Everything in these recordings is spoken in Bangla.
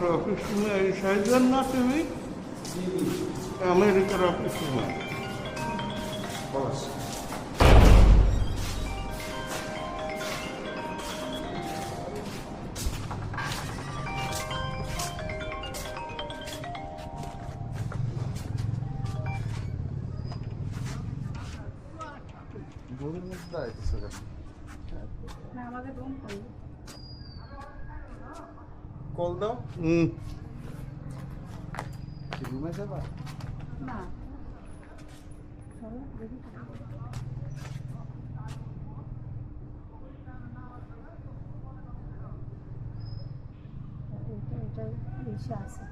আমার অফিস সাইজন না তুমি আমেরিকার অফিস আমাদের রুম কল দাও। হুম রুমে যাবা না চলো দেখি বেশি আছে।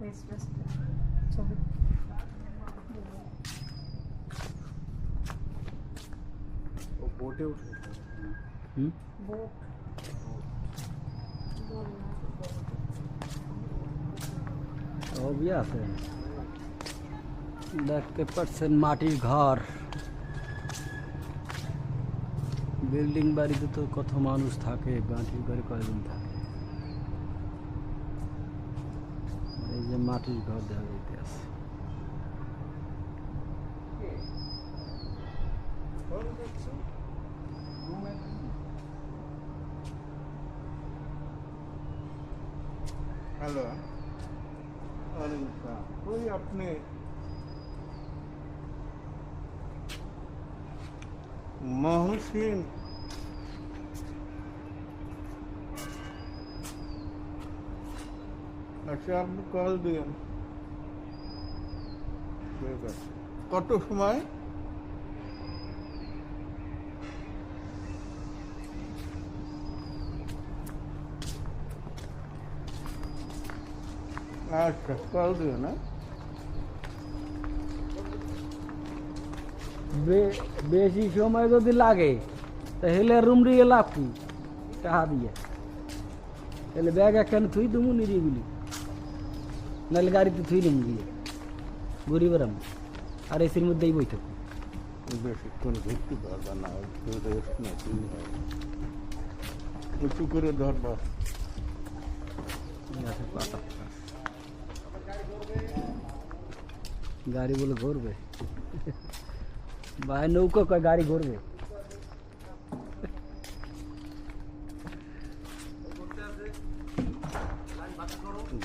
বেশ বেশ ছবি। ও বোটে উঠে হুম? বোট আছে দেখতে পাচ্ছেন মাটির ঘর বিল্ডিং বাড়িতে তো কত মানুষ থাকে মাটির ঘরে কয়জন থাকে এই যে মাটির ঘর দেখা যাইতে আছে হ্যালো আচ্ছা ওই আপনি মহসিন আচ্ছা আপনি কল দিন ঠিক আছে কত সময় আচ্ছা কল দিও না বে- বেশি সময় যদি লাগে তাহলে রুম দিয়ে লাভ কি টাকা দিয়ে তাহলে ব্যাগ একখানে থুই দেবো নিরিবিলি নাহলে গাড়িতে থুই নেব গিয়ে ঘুরি বেড়াম আর এসির মধ্যেই বই থাকব বেশিক্ষণ ঘুরতে পারবা না একটু রেস্ট নিতেই হবে উঁচু করে ধরবা গাছের পাতা গাড়ি বলে ঘুরবে ভাই নৌকো কয় গাড়ি ঘুরবে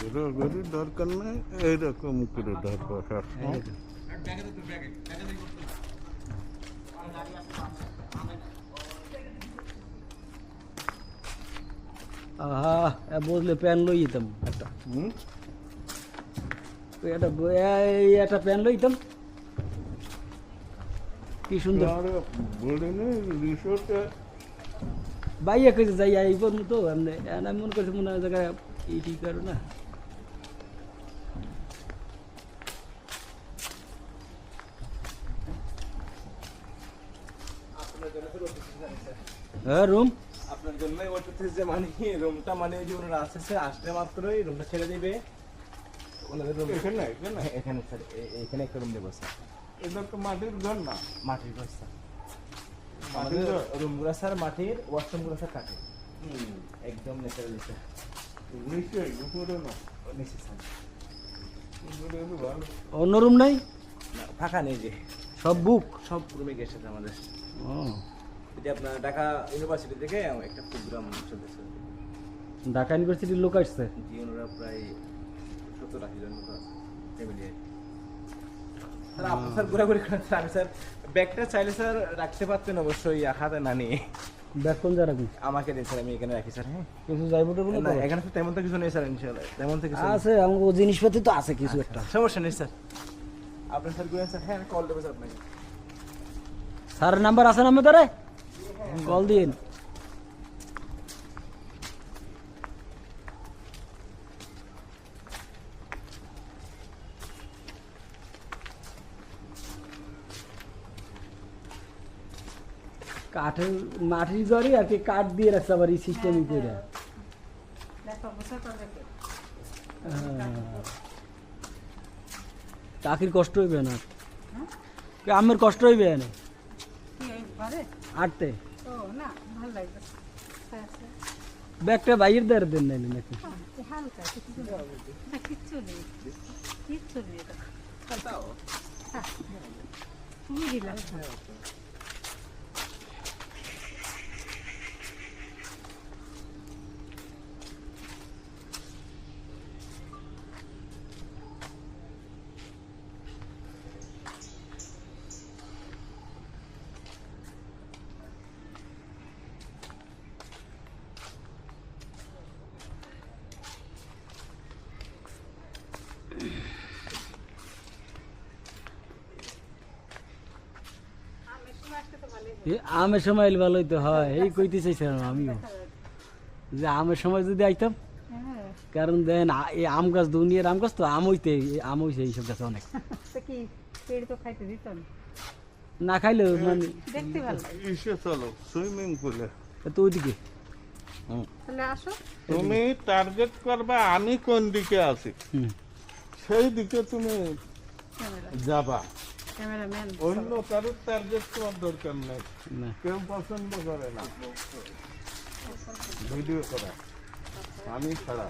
ঘোরাঘুরির দরকার নেই এইরকম করে ধরবা সবসময় আহা এ বসলে প্যান লই যেতাম একটা হুম প্যান কি সুন্দর। বাইয়া কেছে যাই তো এমনি আমি মনে করছি মনে হয় জায়গায় এই ঠিক করো না। হ্যাঁ রুম। আপনার জন্য ওইটাতে যে মানে রুমটা মানে ওই যে ওনারা আসছে আসলে মাত্রই রুমটা ছেড়ে দিবে। এখানে এখানে স্যার একটা রুম দেবো স্যার এটা তো মাটির ঘর না? মাটির ঘর স্যার। আমাদের ঘর? রুমগুলো স্যার মাটির ওয়াশরুমগুলো স্যার কাঠের। একদম ন্যাচারালি স্যার। উপরে না? অন্য রুম নাই? ফাঁকা নেই যে। সব বুক সব রুমে গেছে আমাদের। ও। এটা আপনার ঢাকা ইউনিভার্সিটি থেকে একটা প্রোগ্রাম চলতেছে। ঢাকা ইউনিভার্সিটির লোক আসছে? জি ওনারা প্রায় সত্তর আশি জন মতো আছে ফ্যামিলি স্যার আপনি স্যার ঘোরাঘুরি করেন স্যার আমি স্যার ব্যাগটা চাইলে স্যার রাখতে পারতেন অবশ্যই হাতে না নিয়ে ব্যাগ কোন যা রাখুন আমাকে দিন স্যার আমি এখানে রাখি স্যার হ্যাঁ। কিছু যাইবো তো বলে না এখানে তো তেমন তো কিছু নেই স্যার তেমন তো কিছু আছে জিনিসপাতি তো আছে কিছু একটা। সমস্যা নেই স্যার। আপনি স্যার ঘুরেন স্যার হ্যাঁ আমি কল দেবো স্যার আপনাকে। স্যার নাম্বার আছে না তারে কল দিন। কাঠের মাটির ঘরে আর কি কাঠ দিয়ে রাখছে আবার এই সিস্টেমই করে। দেখো বসে তো দেখে কাকির কষ্ট হইবে না? কি আমের কষ্ট হইবে না? কি এই ঘরে? আটতে। ও না ভালো লাগবে। হ্যাঁ, হ্যাঁ। ব্যাগটা বাইরের দ্বারা দেন নাইলে নাকি? হালকা কিছু না কিচ্ছু নেই কিচ্ছু নেই এটা হ্যাঁ, খুবই রিল্যাক্স এ আমের সময় এলে ভালোই তো হয় এই কইতে চাইছিলাম আমিও। যে আমের সময় যদি আইতাম হ্যাঁ কারণ দেখেন আ- এই আম গাছ দুনিয়ার আম গাছ তো আম হইতে এই আম হইছে এইসব গাছ অনেক। তো কি পেড় তো খাইতে দিত না না খাইলেও মানে দেখতে ভালো। ইসে চলো সুইমিং পুলে। তো ওইদিকে। তুমি টার্গেট করবা আমি কোন দিকে আছি? হুম। সেই দিকে তুমি যাবা। অন্য কারোর টার্গেট তোমার দরকার নেই। কেউ পছন্দ করে না। ভিডিও করা। আমি ছাড়া।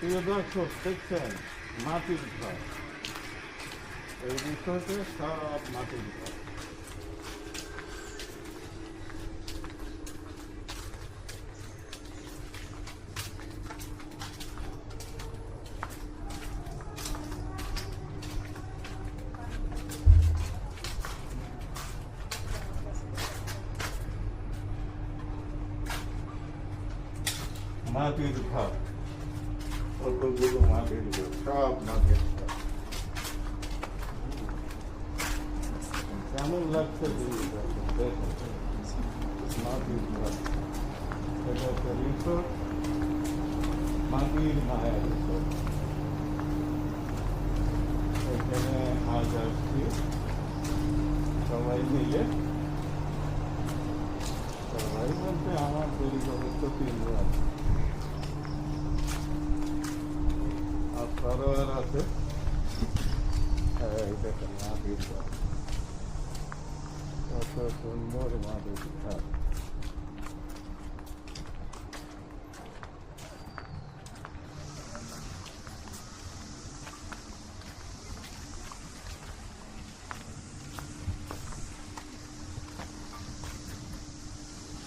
প্রিয় দর্শক, দেখছেন মাটির ঘর। এই বিষয়তে সব মাটির ঘর। মাটির ঘর কতগুলো মাটির ঘর সব মাটির ঘর কেমন লাগছে জিনিসটা? দেখুন। মাটির ঘর এটা হচ্ছে রিসোর্ট মাটির মায়া রিসোর্ট এখানে আজ আসছি সবাই মিলে সবাই বলতে আমার পরিবার তো তিনজন আর সরোয়ার আছে এই দেখেন মাটির ঘর কত সুন্দর মাটির ঘর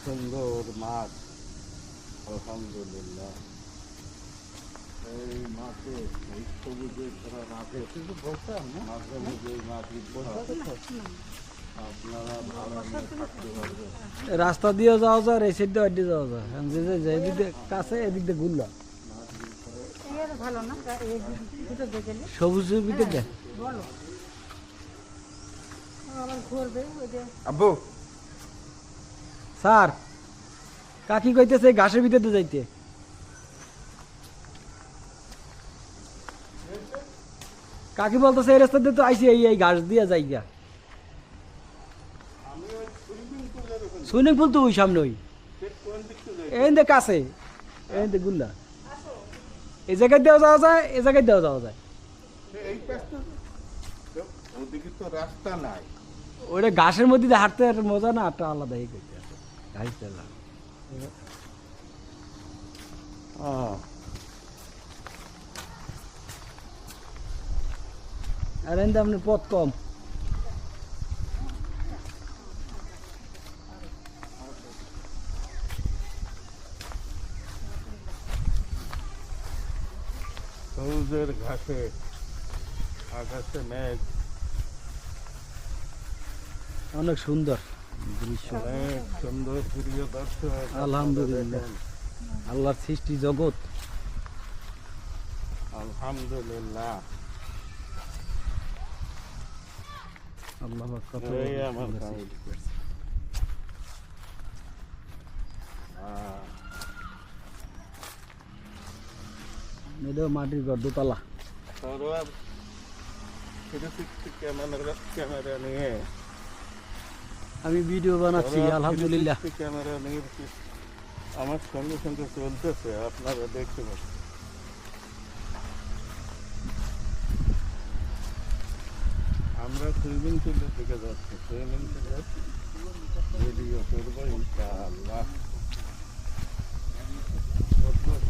সুন্দর মাঠ আলহামদুলিল্লাহ রাস্তা দিয়ে যাওয়া যায় এই সাইড দিয়ে যাওয়া যায়। যে যে যে এদিক কাছে এদিক দিয়ে ঘুরলাম ভিতরে দেখ আব্বু। স্যার কাকি কইতেছে ঘাসের ভিতরে যাইতে। কাকি বলতেছে, এই রাস্তা দিয়ে তো আইসি, এই এই ঘাস দিয়ে যাই গা সুইমিং পুল তো ওই সামনে ওই এই যে কাছে, এই যে গুল্লা। এই জায়গায় দেওয়া যাওয়া যায়, এই জায়গায় দেওয়া যাওয়া যায়। ওইটা ঘাসের মধ্যে হাঁটতে মজা না একটা আলাদা করতে আছে ঘাস হ্যাঁ আর এনতে আপনার পথ কম। সবুজের ঘাসে আকাশে মেঘ। অনেক সুন্দর। দৃশ্য অনেক সুন্দর প্রিয় দর্শক। আলহামদুলিল্লাহ। আল্লাহর সৃষ্টি জগৎ। আলহামদুলিল্লাহ। আল্লাহ কত। এটাও মাটির ঘর দোতলা। ক্যামেরা নিয়ে। আমি ভিডিও বানাচ্ছি আলহামদুলিল্লাহ। ক্যামেরা নিয়ে। আমার সঙ্গে সঙ্গে চলতেছে আপনারা দেখতে পাচ্ছেন আমরা সুইমিং পুলের দিকে যাচ্ছে সুইমিং পুলের করব ইনশাআল্লাহ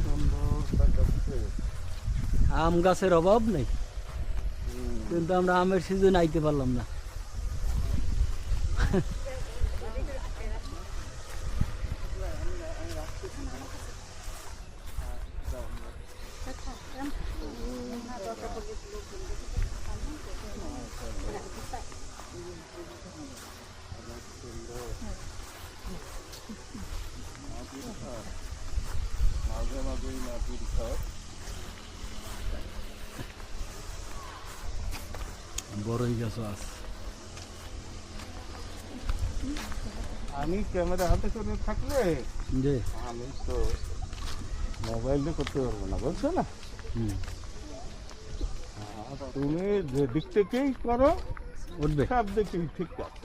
সুন্দর আম গাছের অভাব নেই। কিন্তু আমরা আমের সিজন আইতে পারলাম না মাঝে মাঝেই মাটির ঘর বড়ই গাছও আছে আমি ক্যামেরা হাতে করে থাকলে যে আমি তো মোবাইল দিয়ে করতে পারব না বলছো না? তুমি যে দিক থেকেই করো উঠবে। সব দিকেই ঠিক আছে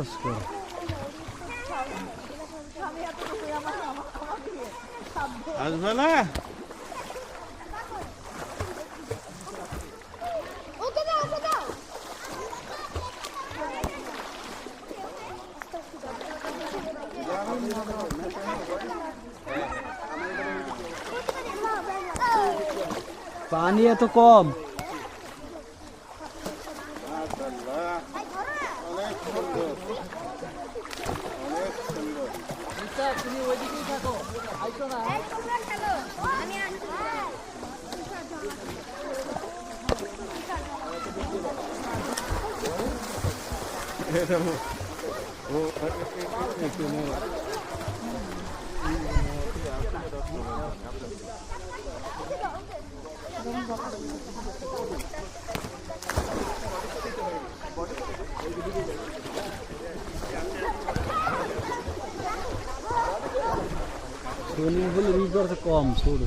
চাষ করে। আসবে না পানি এত কম মাশাআল্লাহ। অনেক সুন্দর অনেক সুন্দর এই তোমরা খেলো আমি আসছি এরকম ও এখানে সুইমিং পুলের ই করতে কম ছোট।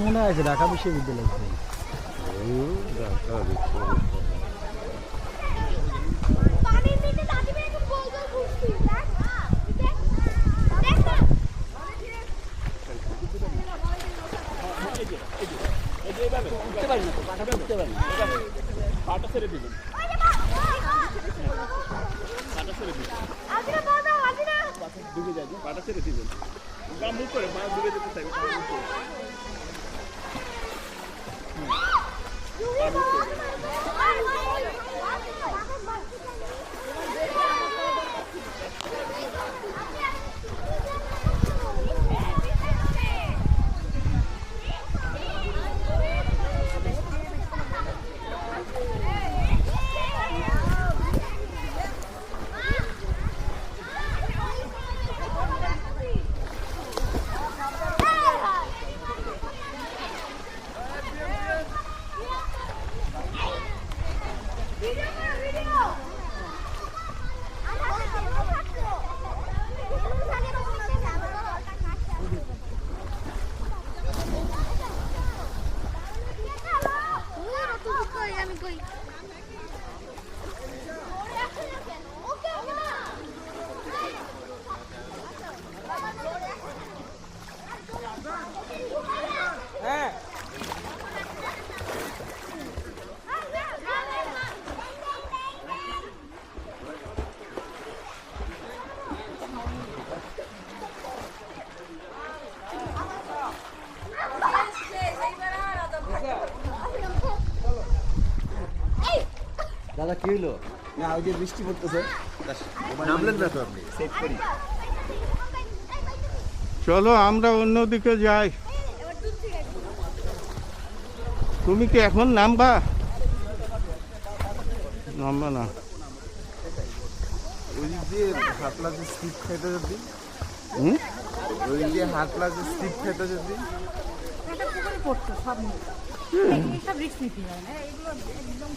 মনে আছে ঢাকা বিশ্ববিদ্যালয় থেকে। ছেড়ে নিচে দাদি ভাই একটু গোল গোল ঘুরছি দেখ দেখ দেখ না আজিরা বাবা আজিরা ভিডিও করো ভিডিও আমার হাতে ক্যামেরা থাকতো তুমি থাকে না বলতে ক্যামেরা অলটা কাটছে তুই কই আমি কই ওকে ওকে না হ্যাঁ দাদা কি হইল? না ওই যে বৃষ্টি পড়তেছে। নামলেন না তো আপনি? সেট করি। চলো আমরা অন্যদিকে যাই। তুমি কি এখন নামবা? নামবা না। ওই দিক দিয়ে হাতলা যে স্লিপ খাইতে যদি ওই দিক দিয়ে হাতলা যে স্লিপ খাইতে যদি পড়তো সব সব রিক্স নিতে হয়? না এগুলো একদম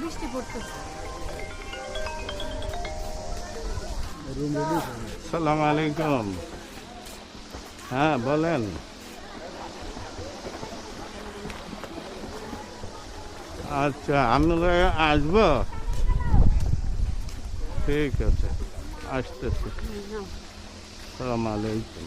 বৃষ্টি পড়তেছে সালাম আলাইকুম। হ্যাঁ বলেন। আচ্ছা আমরা আসব? ঠিক আছে আসতেছি। সালাম আলাইকুম।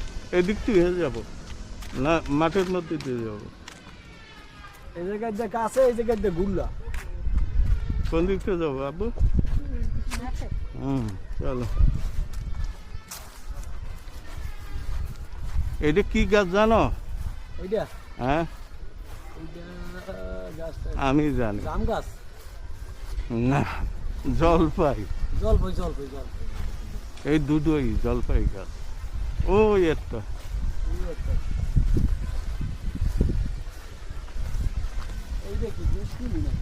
এদিক থেকে যাব। না মাঠের মধ্যে দিয়ে যাব। এই জায়গায় যে কাছে এই জায়গায় যে গুল্লা। কোন দিক থেকে যাব আব্বু? হুম চলো। এটা কি গাছ জানো? হ্যাঁ? আমি জানি। গাছ? না জলপাই। জলপাই জলপাই জলপাই। এই দুটোই জলপাই গাছ। ওই একটা এই একটা। এই যে কি বৃষ্টি না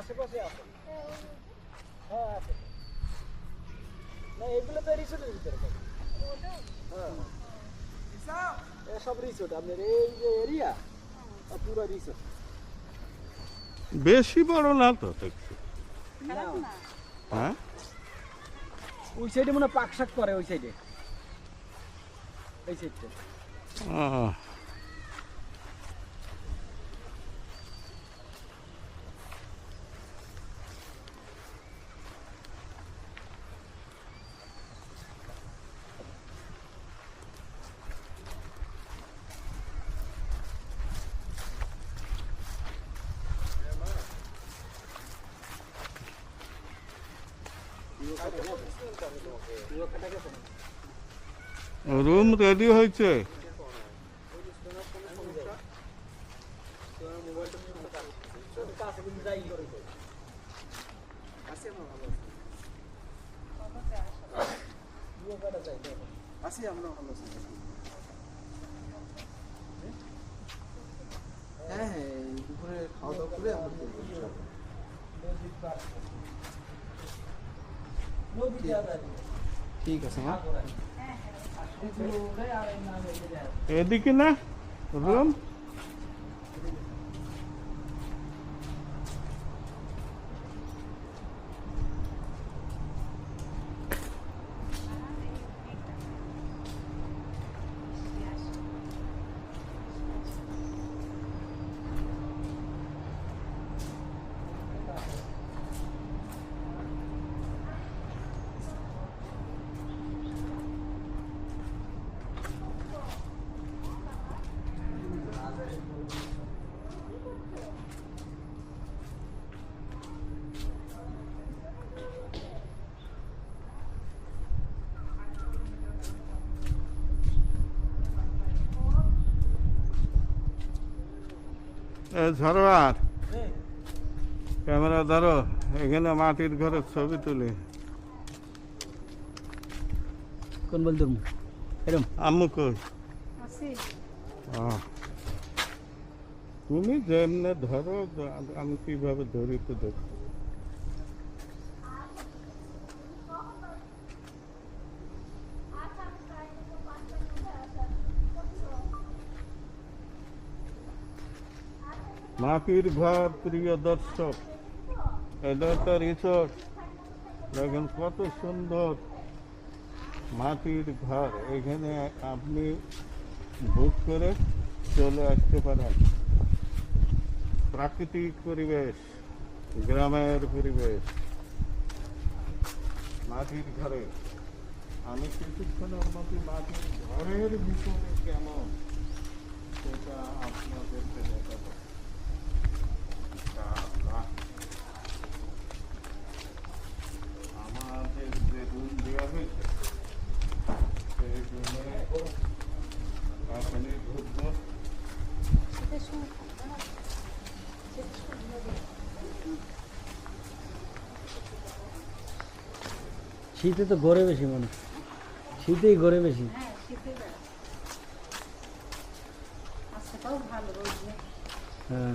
আশেপাশে আছে হ্যাঁ আছে না এগুলো তো রিসোর্টের ভিতরে থাকে। হ্যাঁ এসব রিসোর্ট আপনার এই যে এরিয়া পুরো রিসোর্ট বেশি বড় না তো দেখছি হ্যাঁ? ওই সাইডে মনে পাক শাক করে ওই সাইডে এই সাইডটা রুম রেডি হয়েছে। আসি আমরা ভালো আছি হ্যাঁ হ্যাঁ দুপুরে খাওয়া দাওয়া করে আমরা ঠিক আছে হ্যাঁ। এদিকে না ঝরবার। ক্যামেরা ধরো এখানে মাটির ঘরের ছবি তুলি। কোন বল তুমি এরম। আম্মু কই? তুমি যেমনে ধরো আমি কীভাবে ধরি তো দেখো। মাটির ঘর, প্রিয় দর্শক। এটা তো রিসোর্ট দেখেন কত সুন্দর মাটির ঘর। এখানে আপনি বুক করে চলে আসতে পারেন। প্রাকৃতিক পরিবেশ, গ্রামের পরিবেশ। মাটির ঘরে। আমি কিছুক্ষণের মধ্যে মাটির ঘরের ভিতরে কেমন? সেটা আপনাদেরকে দেখাবো আহা। আমাদের যে রুম দেওয়া হয়েছে সেই রুমে এখনই ঢুকবো শীতে তো গড়ে। বেশি মানুষ শীতেই গড়ে বেশি হ্যাঁ।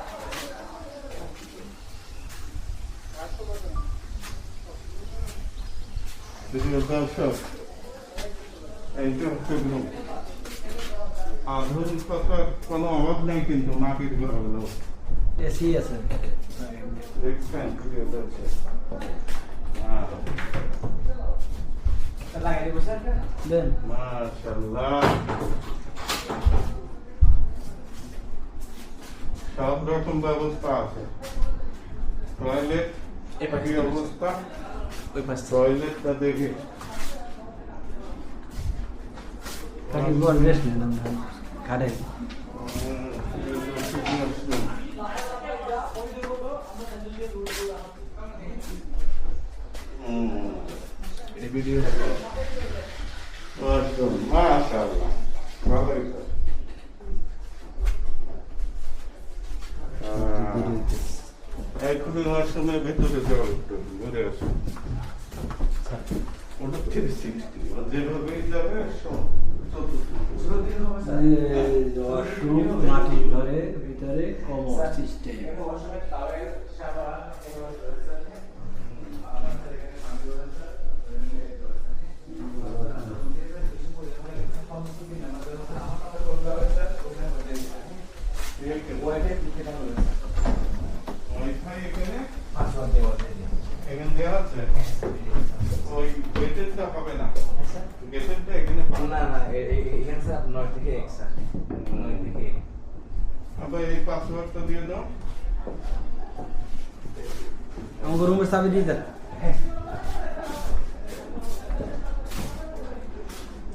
প্রিয় দর্শক হচ্ছে গ্রুপ আধুনিকতার কোনো অভাব নেই কিন্তু মাটির ঘর হলো এসি আছে দেখছেন প্রিয় দর্শক আহ, দেন মাশাআল্লাহ সব রকম ব্যবস্থা আছে টয়লেট অবস্থা ওই পাশ। টয়লেটটা দেখি। থাকি গোয়াল রেস্ট নিলাম ঘাটে এটা ভিডিও মাশাআল্লাহ। এখনই ওয়াশরুমের ভেতরে যাও একটু। ঘুরে আসো। ওটা সিক্সটি যাবে মাটির ঘরে ভিতরে কমর সিস্টেম ওয়াইফাই এখানে এখানে দেওয়া আছে ওই গেটেরটা হবে না গেটেরটা এখানে পাবে না না এ- এ- এখানে স্যার নয় থেকে এক স্যার নয় থেকে এক। আবার এই পাসওয়ার্ডটা দিয়ে দাও আমাকে রুমের চাবি দিয়ে দেন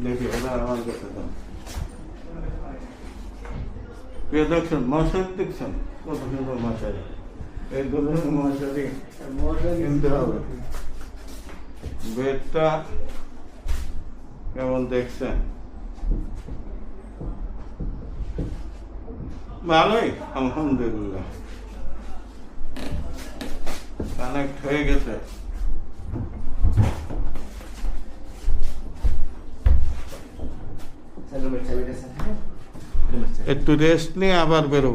দেখি এটা আমার কাছে দাও প্রিয় দেখছেন মশারি দেখছেন কত সুন্দর মশারি এইগুলো মশারি কিনতে হবে বেডটা কেমন দেখছেন ভালোই আলহামদুলিল্লাহ। কানেক্ট হয়ে গেছে। একটু রেস্ট নিয়ে আবার বেরোবো।